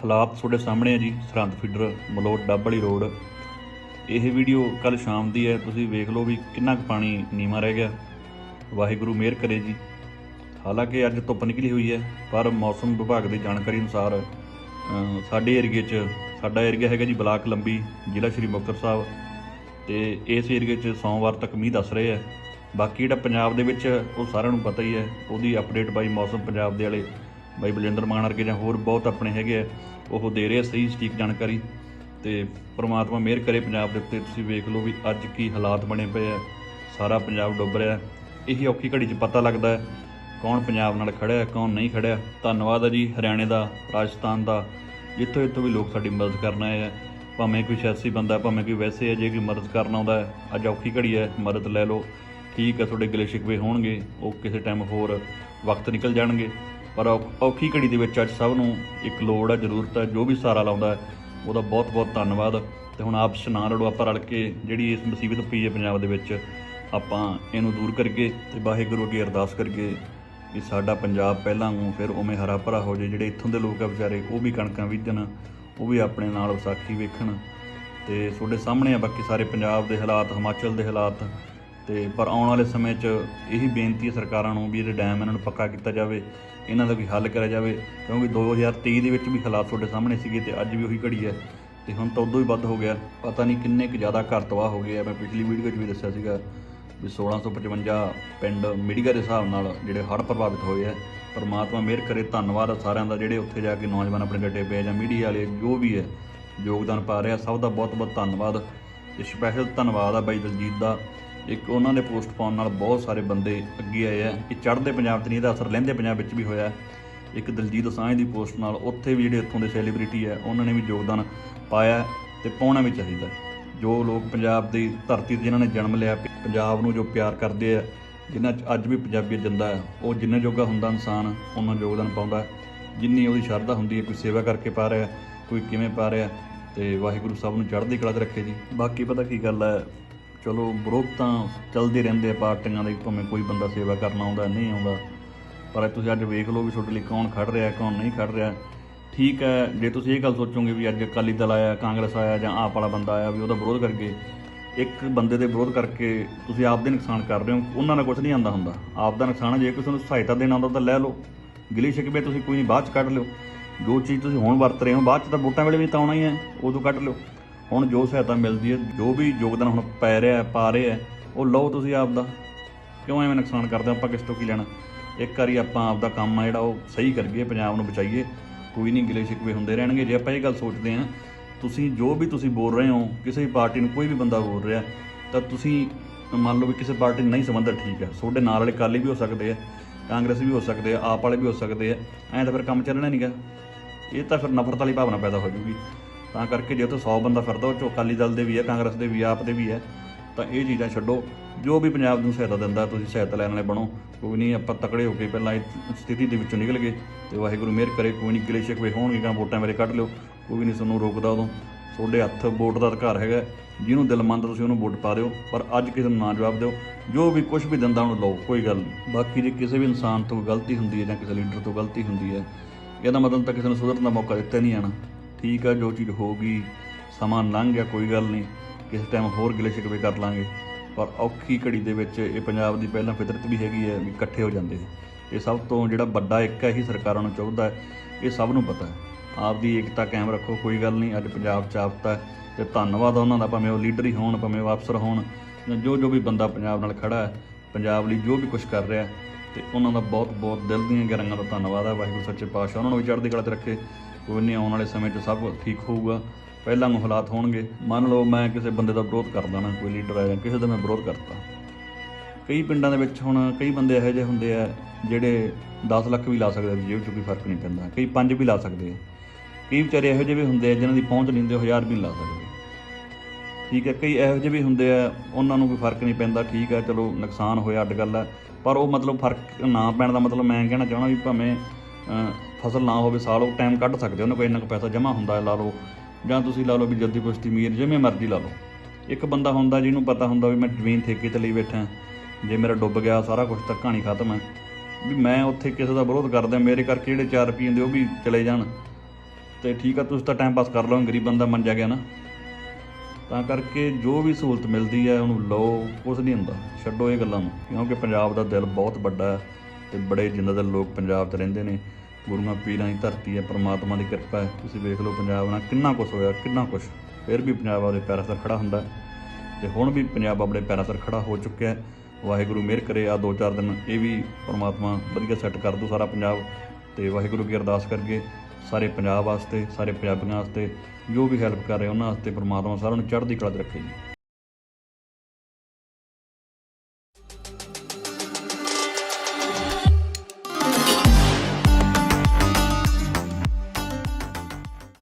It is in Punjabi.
ਹਾਲਾਤ ਤੁਹਾਡੇ ਸਾਹਮਣੇ ਹੈ ਜੀ, ਸਰਹੰਦ ਫੀਡਰ ਮਲੋਟ ਡੱਬ ਵਾਲੀ ਰੋਡ ਇਹ ਵੀਡੀਓ ਕੱਲ ਸ਼ਾਮ ਦੀ ਹੈ, ਤੁਸੀਂ ਵੇਖ ਲਓ ਵੀ ਕਿੰਨਾ ਕੁ ਪਾਣੀ ਨੀਵਾਂ ਰਹਿ ਗਿਆ। ਵਾਹਿਗੁਰੂ ਮਿਹਰ ਕਰੇ ਜੀ। ਹਾਲਾਂਕਿ ਅੱਜ ਧੁੱਪ ਨਿਕਲੀ ਹੋਈ ਹੈ, ਪਰ ਮੌਸਮ ਵਿਭਾਗ ਦੀ ਜਾਣਕਾਰੀ ਅਨੁਸਾਰ ਸਾਡੇ ਏਰੀਏ 'ਚ, ਸਾਡਾ ਏਰੀਆ ਹੈਗਾ ਜੀ ਬਲਾਕ ਲੰਬੀ, ਜ਼ਿਲ੍ਹਾ ਸ਼੍ਰੀ ਮੁਕਤਸਰ ਸਾਹਿਬ। ਤੇ ਇਸ ਏਰੀਏ 'ਚ ਸੋਮਵਾਰ ਤੱਕ ਮੀਂਹ ਦੱਸ ਰਹੇ ਆ। ਬਾਕੀ ਜਿਹੜਾ ਪੰਜਾਬ ਦੇ ਵਿੱਚ, ਉਹ ਸਾਰਿਆਂ ਨੂੰ ਪਤਾ ਹੀ ਹੈ, ਉਹਦੀ ਅਪਡੇਟ ਬਾਈ ਮੌਸਮ ਪੰਜਾਬ ਦੇ ਵਾਲੇ ਬਾਈ ਬਲਜਿੰਦਰ ਮਾਨ ਵਰਗੇ ਜਾਂ ਹੋਰ ਬਹੁਤ ਆਪਣੇ ਹੈਗੇ ਆ, ਉਹ ਦੇ ਰਹੇ ਆ ਸਹੀ ਸਟੀਕ ਜਾਣਕਾਰੀ ਤੇ ਪ੍ਰਮਾਤਮਾ ਮਿਹਰ ਕਰੇ ਪੰਜਾਬ ਦੇ ਉੱਤੇ। ਤੁਸੀਂ ਵੇਖ ਲਓ ਵੀ ਅੱਜ ਕੀ ਹਾਲਾਤ ਬਣੇ ਪਏ ਆ, ਸਾਰਾ ਪੰਜਾਬ ਡੁੱਬ ਰਿਹਾ। ਇਹੀ ਔਖੀ ਘੜੀ 'ਚ ਪਤਾ ਲੱਗਦਾ ਹੈ ਕੌਣ ਪੰਜਾਬ ਨਾਲ ਖੜਿਆ ਕੌਣ ਨਹੀਂ ਖੜਿਆ ਧੰਨਵਾਦ ਹੈ ਜੀ ਹਰਿਆਣੇ ਦਾ, ਰਾਜਸਥਾਨ ਦਾ। ਜਿੱਥੋਂ ਜਿੱਥੋਂ ਵੀ ਲੋਕ ਸਾਡੀ ਮਦਦ ਕਰਨ ਆਏ ਆ, ਭਾਵੇਂ ਕੋਈ ਸਿਆਸੀ ਬੰਦਾ ਭਾਵੇਂ ਕੋਈ ਵੈਸੇ ਹੈ, ਜੇ ਕੋਈ ਮਦਦ ਕਰਨ ਆਉਂਦਾ ਹੈ, ਅੱਜ ਔਖੀ ਘੜੀ ਹੈ, ਮਦਦ ਲੈ ਲਓ। ਠੀਕ ਹੈ ਤੁਹਾਡੇ ਗਲੇ ਸ਼ਿਕਵੇ ਹੋਣਗੇ, ਉਹ ਕਿਸੇ ਟਾਈਮ ਹੋਰ ਵਕਤ ਨਿਕਲ ਜਾਣਗੇ। ਪਰ ਔਖ- ਔਖੀ ਘੜੀ ਦੇ ਵਿੱਚ ਅੱਜ ਸਭ ਨੂੰ ਇੱਕ ਲੋੜ ਹੈ ਜ਼ਰੂਰਤ ਹੈ ਜੋ ਵੀ ਸਹਾਰਾ ਲਾਉਂਦਾ, ਉਹਦਾ ਬਹੁਤ ਬਹੁਤ ਧੰਨਵਾਦ। ਤੇ ਹੁਣ ਆਪਸ ਨਾ ਲੜੋ ਆਪਾਂ ਰਲ ਕੇ ਜਿਹੜੀ ਇਸ ਮੁਸੀਬਤ ਪਈ ਹੈ ਪੰਜਾਬ ਦੇ ਵਿੱਚ, ਆਪਾਂ ਇਹਨੂੰ ਦੂਰ ਕਰਕੇ ਤੇ ਵਾਹਿਗੁਰੂ ਅੱਗੇ ਅਰਦਾਸ ਕਰਕੇ ਕਿ ਸਾਡਾ ਪੰਜਾਬ ਪਹਿਲਾਂ ਵਾਂਗੂ ਫਿਰ ਉਵੇਂ ਹਰਾ ਭਰਾ ਹੋ ਜਾਏ। ਜਿਹੜੇ ਇੱਥੋਂ ਦੇ ਲੋਕ ਆ ਵਿਚਾਰੇ, ਉਹ ਵੀ ਕਣਕਾਂ ਬੀਜਣ, ਉਹ ਵੀ ਆਪਣੇ ਨਾਲ ਵਿਸਾਖੀ ਵੇਖਣ। ਤੇ ਤੁਹਾਡੇ ਸਾਹਮਣੇ ਆ ਬਾਕੀ ਸਾਰੇ ਪੰਜਾਬ ਦੇ ਹਾਲਾਤ, ਹਿਮਾਚਲ ਦੇ ਹਾਲਾਤ ਤੇ ਪਰ ਆਉਣ ਵਾਲੇ ਸਮੇਂ 'ਚ ਇਹੀ ਬੇਨਤੀ ਹੈ ਸਰਕਾਰਾਂ ਨੂੰ ਵੀ ਜਿਹੜੇ ਡੈਮ ਇਹਨਾਂ ਨੂੰ ਪੱਕਾ ਕੀਤਾ ਜਾਵੇ, ਇਹਨਾਂ ਦਾ ਵੀ ਹੱਲ ਕਰਿਆ ਜਾਵੇ, ਕਿਉਂਕਿ 2023 ਦੇ ਵਿੱਚ ਵੀ ਹਾਲਾਤ ਤੁਹਾਡੇ ਸਾਹਮਣੇ ਸੀਗੇ ਤੇ ਅੱਜ ਵੀ ਉਹੀ ਘੜੀ ਹੈ ਤੇ ਹੁਣ ਤਾਂ ਉਦੋਂ ਹੀ ਵੱਧ ਹੋ ਗਿਆ। ਪਤਾ ਨਹੀਂ ਕਿੰਨੇ ਕੁ ਜ਼ਿਆਦਾ ਘਰ ਤਬਾਹ ਹੋ ਗਏ ਆ। ਮੈਂ ਪਿਛਲੀ ਵੀਡੀਓ 'ਚ ਵੀ ਦੱਸਿਆ ਸੀਗਾ ਵੀ 1655 ਪਿੰਡ ਮੀਡੀਆ ਦੇ ਹਿਸਾਬ ਨਾਲ ਜਿਹੜੇ ਹੜ੍ਹ ਪ੍ਰਭਾਵਿਤ ਹੋਏ ਆ, ਪਰਮਾਤਮਾ ਮਿਹਰ ਕਰੇ, ਧੰਨਵਾਦ ਆ ਸਾਰਿਆਂ ਦਾ ਜਿਹੜੇ ਉੱਥੇ ਜਾ ਕੇ ਨੌਜਵਾਨ ਆਪਣੇ ਡੱਟੇ ਪਏ ਜਾਂ ਮੀਡੀਆ ਵਾਲੇ, ਜੋ ਵੀ ਹੈ, ਯੋਗਦਾਨ ਪਾ ਰਿਹਾ। ਸਭ ਦਾ ਬਹੁਤ ਬਹੁਤ ਧੰਨਵਾਦ। ਤੇ ਸਪੈਸ਼ਲ ਧੰਨਵਾਦ ਆ ਬਾਈ ਦਲਜੀਤ ਦਾ। ਇੱਕ ਉਹਨਾਂ ਦੇ ਪੋਸਟ ਪਾਉਣ ਨਾਲ ਬਹੁਤ ਸਾਰੇ ਬੰਦੇ ਅੱਗੇ ਆਏ ਆ। ਇਹ ਚੜ੍ਹਦੇ ਪੰਜਾਬ ਤੇ ਨਹੀਂ, ਇਹਦਾ ਅਸਰ ਲਹਿੰਦੇ ਪੰਜਾਬ ਵਿੱਚ ਵੀ ਹੋਇਆ। ਇੱਕ ਦਲਜੀਤ ਦੋਸਾਂਝ ਦੀ ਪੋਸਟ ਨਾਲ ਉੱਥੇ ਵੀ ਜਿਹੜੇ ਇੱਥੋਂ ਦੇ ਸੈਲੀਬ੍ਰਿਟੀ ਹੈ ਉਹਨਾਂ ਨੇ ਵੀ ਯੋਗਦਾਨ ਪਾਇਆ ਤੇ ਪਾਉਣਾ ਵੀ ਚਾਹੀਦਾ। ਜੋ ਲੋਕ ਪੰਜਾਬ ਦੀ ਧਰਤੀ ਤੇ ਜਿਨ੍ਹਾਂ ਨੇ ਜਨਮ ਲਿਆ, ਪੰਜਾਬ ਨੂੰ ਜੋ ਪਿਆਰ ਕਰਦੇ ਆ, ਜਿਨ੍ਹਾਂ 'ਚ ਅੱਜ ਵੀ ਪੰਜਾਬੀਅਤ ਜਿੰਦਾ ਹੈ ਉਹ ਜਿੰਨੇ ਜੋਗਾ ਹੁੰਦਾ ਇਨਸਾਨ, ਉਹਨਾਂ ਯੋਗਦਾਨ ਪਾਉਂਦਾ। ਜਿੰਨੀ ਉਹਦੀ ਸ਼ਰਧਾ ਹੁੰਦੀ ਹੈ ਕੋਈ ਸੇਵਾ ਕਰਕੇ ਪਾ ਰਿਹਾ, ਕੋਈ ਕਿਵੇਂ ਪਾ ਰਿਹਾ, ਤੇ ਵਾਹਿਗੁਰੂ ਸਾਹਿਬ ਨੂੰ ਚੜ੍ਹਦੀ ਕਲਾ 'ਚ ਰੱਖੇ ਜੀ। ਬਾਕੀ ਪਤਾ ਕੀ ਗੱਲ ਹੈ ਚਲੋ ਵਿਰੋਧ ਤਾਂ ਚੱਲਦੇ ਰਹਿੰਦੇ ਆ ਪਾਰਟੀਆਂ ਦੇ ਭਾਵੇਂ ਕੋਈ ਬੰਦਾ ਸੇਵਾ ਕਰਨ ਆਉਂਦਾ, ਨਹੀਂ ਆਉਂਦਾ। ਪਰ ਤੁਸੀਂ ਅੱਜ ਵੇਖ ਲਓ ਵੀ ਤੁਹਾਡੇ ਲਈ ਕੌਣ ਖੜ ਰਿਹਾ, ਕੌਣ ਨਹੀਂ ਖੜ ਰਿਹਾ। ਠੀਕ ਹੈ, ਜੇ ਤੁਸੀਂ ਇਹ ਗੱਲ ਸੋਚੋਗੇ ਵੀ ਅੱਜ ਅਕਾਲੀ ਦਲ ਆਇਆ, ਕਾਂਗਰਸ ਆਇਆ ਜਾਂ ਆਪ ਵਾਲਾ ਬੰਦਾ ਆਇਆ ਵੀ ਉਹਦਾ ਵਿਰੋਧ ਕਰਕੇ, ਇੱਕ ਬੰਦੇ ਦੇ ਵਿਰੋਧ ਕਰਕੇ ਤੁਸੀਂ ਆਪ ਦੇ ਨੁਕਸਾਨ ਕਰ ਰਹੇ ਹੋ, ਉਹਨਾਂ ਨਾਲ ਕੁਝ ਨਹੀਂ ਆਂਦਾ ਹੁੰਦਾ। ਆਪ ਦਾ ਨੁਕਸਾਨ ਹੈ ਜੇ ਕਿਸੇ ਨੂੰ ਸਹਾਇਤਾ ਦੇਣਾ ਆਉਂਦਾ ਤਾਂ ਲੈ ਲਓ। ਗਿਲੀ ਸ਼ਿਕਵੇ ਤੁਸੀਂ ਕੋਈ ਨਹੀਂ, ਬਾਅਦ ਚ ਕੱਢ ਲਿਓ। ਜੋ ਚੀਜ਼ ਤੁਸੀਂ ਹੁਣ ਵਰਤ ਰਹੇ ਹੋ, ਬਾਅਦ ਚ ਤਾਂ ਵੋਟਾਂ ਵੇਲੇ ਵੀ ਤਾਂ ਆਉਣਾ ਹੀ ਹੈ, ਉਦੋਂ ਕੱਢ ਲਿਓ। ਹੁਣ ਜੋ ਸਹਾਇਤਾ ਮਿਲਦੀ ਹੈ, ਜੋ ਵੀ ਯੋਗਦਾਨ ਹੁਣ ਪੈ ਰਿਹਾ ਪਾ ਰਿਹਾ ਉਹ ਲਓ ਤੁਸੀਂ ਆਪ ਦਾ ਕਿਉਂ ਐਵੇਂ ਨੁਕਸਾਨ ਕਰਦੇ ਆਪਾਂ ਕਿਸ ਤੋਂ ਕੀ ਲੈਣਾ? ਇੱਕ ਵਾਰੀ ਆਪਾਂ ਆਪ ਦਾ ਕੰਮ ਆ ਜਿਹੜਾ, ਉਹ ਸਹੀ ਕਰੀਏ, ਪੰਜਾਬ ਨੂੰ ਬਚਾਈਏ। ਕੋਈ ਨਹੀਂ ਗਿਲੇ ਸ਼ਿਕਵੇ ਹੁੰਦੇ ਰਹਿਣਗੇ। ਜੇ ਆਪਾਂ ਇਹ ਗੱਲ ਸੋਚਦੇ ਹਾਂ, ਤੁਸੀਂ ਜੋ ਵੀ ਤੁਸੀਂ ਬੋਲ ਰਹੇ ਹੋ, ਕਿਸੇ ਵੀ ਪਾਰਟੀ ਨੂੰ ਕੋਈ ਵੀ ਬੰਦਾ ਬੋਲ ਰਿਹਾ, ਤਾਂ ਤੁਸੀਂ ਮੰਨ ਲਓ ਵੀ ਕਿਸੇ ਪਾਰਟੀ ਨਾਲ ਨਹੀਂ ਸੰਬੰਧਤ ਠੀਕ ਹੈ। ਤੁਹਾਡੇ ਨਾਲ ਵਾਲੇ ਕਾਲੀ ਵੀ ਹੋ ਸਕਦੇ ਆ, ਕਾਂਗਰਸ ਵੀ ਹੋ ਸਕਦੇ ਆ, ਆਪ ਵਾਲੇ ਵੀ ਹੋ ਸਕਦੇ ਆ। ਐਂ ਤਾਂ ਫਿਰ ਕੰਮ ਚੱਲਣਾ ਨਹੀਂਗਾ ਇਹ ਤਾਂ ਫਿਰ ਨਫ਼ਰਤ ਵਾਲੀ ਭਾਵਨਾ ਪੈਦਾ ਹੋ ਜੂਗੀ। ਤਾਂ ਕਰਕੇ ਜੇ ਉੱਥੇ 100 ਬੰਦਾ ਫਿਰਦਾ, ਉਹ 'ਚੋਂ ਅਕਾਲੀ ਦਲ ਦੇ ਵੀ ਹੈ, ਕਾਂਗਰਸ ਦੇ ਵੀ, ਆਪ ਦੇ ਵੀ ਹੈ, ਤਾਂ ਇਹ ਚੀਜ਼ਾਂ ਛੱਡੋ। ਜੋ ਵੀ ਪੰਜਾਬ ਨੂੰ ਸਹਾਇਤਾ ਦਿੰਦਾ, ਤੁਸੀਂ ਸਹਾਇਤਾ ਲੈਣ ਵਾਲੇ ਬਣੋ। ਕੋਈ ਨਹੀਂ, ਆਪਾਂ ਤਕੜੇ ਹੋ ਕੇ ਪਹਿਲਾਂ ਇਸ ਸਥਿਤੀ ਦੇ ਵਿੱਚੋਂ ਨਿਕਲ ਗਏ ਤੇ ਵਾਹਿਗੁਰੂ ਮਿਹਰ ਕਰੇ, ਕੋਈ ਨਹੀਂ ਗਿਲੇ ਸ਼ਿਕਵੇ ਹੋਣਗੇ ਕਾਂ ਵੋਟਾਂ ਮੇਰੇ ਕੱਢ ਲਿਓ। ਕੋਈ ਨਹੀਂ ਤੁਹਾਨੂੰ ਰੋਕਦਾ ਉਦੋਂ। ਤੁਹਾਡੇ ਹੱਥ ਵੋਟ ਦਾ ਅਧਿਕਾਰ ਹੈਗਾ, ਜਿਹਨੂੰ ਦਿਲ ਮੰਨਦਾ ਤੁਸੀਂ ਉਹਨੂੰ ਵੋਟ ਪਾ ਦਿਓ, ਪਰ ਅੱਜ ਕਿਸੇ ਨੂੰ ਨਾ ਜਵਾਬ ਦਿਓ। ਜੋ ਵੀ ਕੁਝ ਵੀ ਦਿੰਦਾ ਉਹਨੂੰ ਲਓ, ਕੋਈ ਗੱਲ ਨਹੀਂ। ਬਾਕੀ ਜੇ ਕਿਸੇ ਵੀ ਇਨਸਾਨ ਤੋਂ ਗਲਤੀ ਹੁੰਦੀ ਹੈ ਜਾਂ ਕਿਸੇ ਲੀਡਰ ਤੋਂ ਗਲਤੀ ਹੁੰਦੀ ਹੈ, ਇਹਦਾ ਮਤਲਬ ਤਾਂ ਕਿਸੇ ਨੂੰ ਸੁਧਰਨ ਦਾ ਮੌਕਾ ਦਿੱਤਾ ਨਹੀਂ ਆਣਾ ਠੀਕ ਆ ਜੋ ਚੀਜ਼ ਹੋਊਗੀ ਸਮਾਂ ਲੰਘ ਗਿਆ ਕੋਈ ਗੱਲ ਨਹੀਂ। ਕਿਸੇ ਟਾਈਮ ਹੋਰ ਗਿਲੇ ਸ਼ਿਕਵੇ ਕਰ ਲਾਂਗੇ। ਪਰ ਔਖੀ ਘੜੀ ਦੇ ਵਿੱਚ ਇਹ ਪੰਜਾਬ ਦੀ ਪਹਿਲਾਂ ਫਿਤਰਤ ਵੀ ਹੈਗੀ ਹੈ ਵੀ ਇਕੱਠੇ ਹੋ ਜਾਂਦੇ ਇਹ ਸਭ ਤੋਂ ਜਿਹੜਾ ਵੱਡਾ ਇੱਕ ਹੈ ਹੀ ਸਰਕਾਰਾਂ ਨੂੰ ਚਾਹੁੰਦਾ ਇਹ ਸਭ ਨੂੰ ਪਤਾ ਹੈ। ਆਪ ਦੀ ਏਕਤਾ ਕਾਇਮ ਰੱਖੋ ਕੋਈ ਗੱਲ ਨਹੀਂ। ਅੱਜ ਪੰਜਾਬ ਚ ਆਫਤਾ ਹੈ ਤੇ ਧੰਨਵਾਦ ਉਹਨਾਂ ਦਾ ਭਾਵੇਂ ਉਹ ਲੀਡਰ ਹੀ ਹੋਣ ਭਾਵੇਂ ਉਹ ਅਫਸਰ ਹੋਣ ਜਾਂ ਜੋ ਜੋ ਵੀ ਬੰਦਾ ਪੰਜਾਬ ਨਾਲ ਖੜਾ ਹੈ ਪੰਜਾਬ ਲਈ ਜੋ ਵੀ ਕੁਝ ਕਰ ਰਿਹਾ ਹੈ, ਤੇ ਉਹਨਾਂ ਦਾ ਬਹੁਤ ਬਹੁਤ ਦਿਲ ਦੀਆਂ ਗਹਿਰਾਈਆਂ ਦਾ ਧੰਨਵਾਦ ਹੈ। ਵਾਹਿਗੁਰੂ ਸੱਚੇ ਪਾਤਸ਼ਾਹ ਉਹਨਾਂ ਨੂੰ ਵੀ ਚੜ੍ਹਦੀ ਕਲਾ 'ਤੇ ਰੱਖੇ। ਕੋਈ ਨਹੀਂ ਆਉਣ ਵਾਲੇ ਸਮੇਂ 'ਚ ਸਭ ਕੁਝ ਠੀਕ ਹੋਊਗਾ। ਪਹਿਲਾਂ ਨੂੰ ਹਾਲਾਤ ਹੋਣਗੇ। ਮੰਨ ਲਓ ਮੈਂ ਕਿਸੇ ਬੰਦੇ ਦਾ ਵਿਰੋਧ ਕਰਦਾ ਨਾ ਕੋਈ ਲੀਡਰ ਆਇਆ, ਕਿਸੇ ਦਾ ਮੈਂ ਵਿਰੋਧ ਕਰਤਾ। ਕਈ ਪਿੰਡਾਂ ਦੇ ਵਿੱਚ ਹੁਣ ਕਈ ਬੰਦੇ ਇਹੋ ਜਿਹੇ ਹੁੰਦੇ ਆ ਜਿਹੜੇ 10 ਲੱਖ ਵੀ ਲਾ ਸਕਦੇ ਆ, ਜੇਬ 'ਚ ਕੋਈ ਫ਼ਰਕ ਨਹੀਂ ਪੈਂਦਾ। ਕਈ 5 ਵੀ ਲਾ ਸਕਦੇ ਆ। ਕਈ ਵਿਚਾਰੇ ਇਹੋ ਜਿਹੇ ਵੀ ਹੁੰਦੇ ਆ ਜਿਨ੍ਹਾਂ ਦੀ ਪਹੁੰਚ ਨਹੀਂ ਹੁੰਦੀ, ਉਹ 1000 ਵੀ ਨਹੀਂ ਲਾ ਸਕਦੇ। ਠੀਕ ਹੈ ਕਈ ਇਹੋ ਜਿਹੇ ਵੀ ਹੁੰਦੇ ਆ, ਉਹਨਾਂ ਨੂੰ ਕੋਈ ਫ਼ਰਕ ਨਹੀਂ ਪੈਂਦਾ, ਠੀਕ ਹੈ ਚਲੋ ਨੁਕਸਾਨ ਹੋਇਆ ਅੱਡ ਗੱਲ ਹੈ ਪਰ ਉਹ ਮਤਲਬ ਫ਼ਰਕ ਨਾ ਪੈਣ ਦਾ ਮਤਲਬ ਮੈਂ ਕਹਿਣਾ ਚਾਹਣਾ ਵੀ ਭਾਵੇਂ ਫਸਲ ਨਾ ਹੋਵੇ ਸਾਲ, ਉਹ ਟਾਈਮ ਕੱਢ ਸਕਦੇ ਉਹਨਾਂ ਕੋਲ ਇੰਨਾ ਕੁ ਪੈਸਾ ਜਮ੍ਹਾਂ ਹੁੰਦਾ ਹੈ, ਲਾ ਲਓ। ਜਾਂ ਤੁਸੀਂ ਲਾ ਲਓ ਵੀ ਜਲਦੀ ਪੁਸ਼ਤੀ ਮੀਰ, ਜਿਵੇਂ ਮਰਜ਼ੀ ਲਾ ਲਓ। ਇੱਕ ਬੰਦਾ ਹੁੰਦਾ, ਜਿਹਨੂੰ ਪਤਾ ਹੁੰਦਾ ਵੀ ਮੈਂ ਜ਼ਮੀਨ ਠੇਕੇ ਤੇ ਲਈ ਬੈਠਾ। ਜੇ ਮੇਰਾ ਡੁੱਬ ਗਿਆ, ਸਾਰਾ ਕੁਝ ਤਾਂ ਕਹਾਣੀ ਖਤਮ ਹੈ। ਵੀ ਮੈਂ ਉੱਥੇ ਕਿਸੇ ਦਾ ਵਿਰੋਧ ਕਰਦਾ, ਮੇਰੇ ਕਰਕੇ ਜਿਹੜੇ 4 ਰੁਪਏ ਦੇ ਉਹ ਵੀ ਚਲੇ ਜਾਣ। ਤੇ ਠੀਕ ਆ, ਤੁਸੀਂ ਤਾਂ ਟਾਈਮ ਪਾਸ ਕਰ ਲਓ, ਗਰੀਬ ਬੰਦਾ ਮੰਨ ਜਾ ਗਿਆ ਨਾ। ਤਾਂ ਕਰਕੇ ਜੋ ਵੀ ਸਹੂਲਤ ਮਿਲਦੀ ਹੈ, ਉਹਨੂੰ ਲਓ, ਕੁਛ ਨਹੀਂ ਹੁੰਦਾ। ਛੱਡੋ ਇਹ ਗੱਲਾਂ ਨੂੰ। ਕਿਉਂਕਿ ਪੰਜਾਬ ਦਾ ਦਿਲ ਬਹੁਤ ਵੱਡਾ ਹੈ ਤੇ ਬੜੇ ਜਿੰਨਾ ਦੇ ਲੋਕ ਪੰਜਾਬ 'ਚ ਰਹਿੰਦੇ ਨੇ। ਗੁਰੂਆਂ ਪੀਰਾਂ ਦੀ ਧਰਤੀ ਹੈ, ਪ੍ਰਮਾਤਮਾ ਦੀ ਕਿਰਪਾ ਹੈ। ਤੁਸੀਂ ਵੇਖ ਲਓ ਪੰਜਾਬ ਨਾਲ ਕਿੰਨਾ ਕੁਛ ਹੋਇਆ, ਕਿੰਨਾ ਕੁਛ। ਫਿਰ ਵੀ ਪੰਜਾਬ ਆਪਦੇ ਪੈਰਾਂ 'ਤੇ ਖੜਾ ਹੁੰਦਾ ਹੈ। ਤੇ ਹੁਣ ਵੀ ਪੰਜਾਬ ਆਪਣੇ ਪੈਰਾਂ 'ਤੇ ਖੜਾ ਹੋ ਚੁੱਕਿਆ ਹੈ। ਵਾਹਿਗੁਰੂ ਮਿਹਰ ਕਰੇ ਆ ਦੋ ਚਾਰ ਦਿਨ, ਇਹ ਵੀ ਪ੍ਰਮਾਤਮਾ ਵਧੀਆ ਸੈੱਟ ਕਰ ਦੂ ਸਾਰਾ ਪੰਜਾਬ। ਤੇ ਵਾਹਿਗੁਰੂ ਕੀ ਅਰਦਾਸ ਕਰਕੇ ਸਾਰੇ ਪੰਜਾਬ ਵਾਸਤੇ, ਸਾਰੇ ਪੰਜਾਬੀਆਂ ਵਾਸਤੇ ਜੋ ਵੀ ਹੈਲਪ ਕਰ ਰਹੇ ਉਹਨਾਂ ਵਾਸਤੇ ਪ੍ਰਮਾਤਮਾ ਸਾਰਿਆਂ ਨੂੰ ਚੜ੍ਹਦੀ ਕਲਾ 'ਚ ਰੱਖੇ ਜੀ।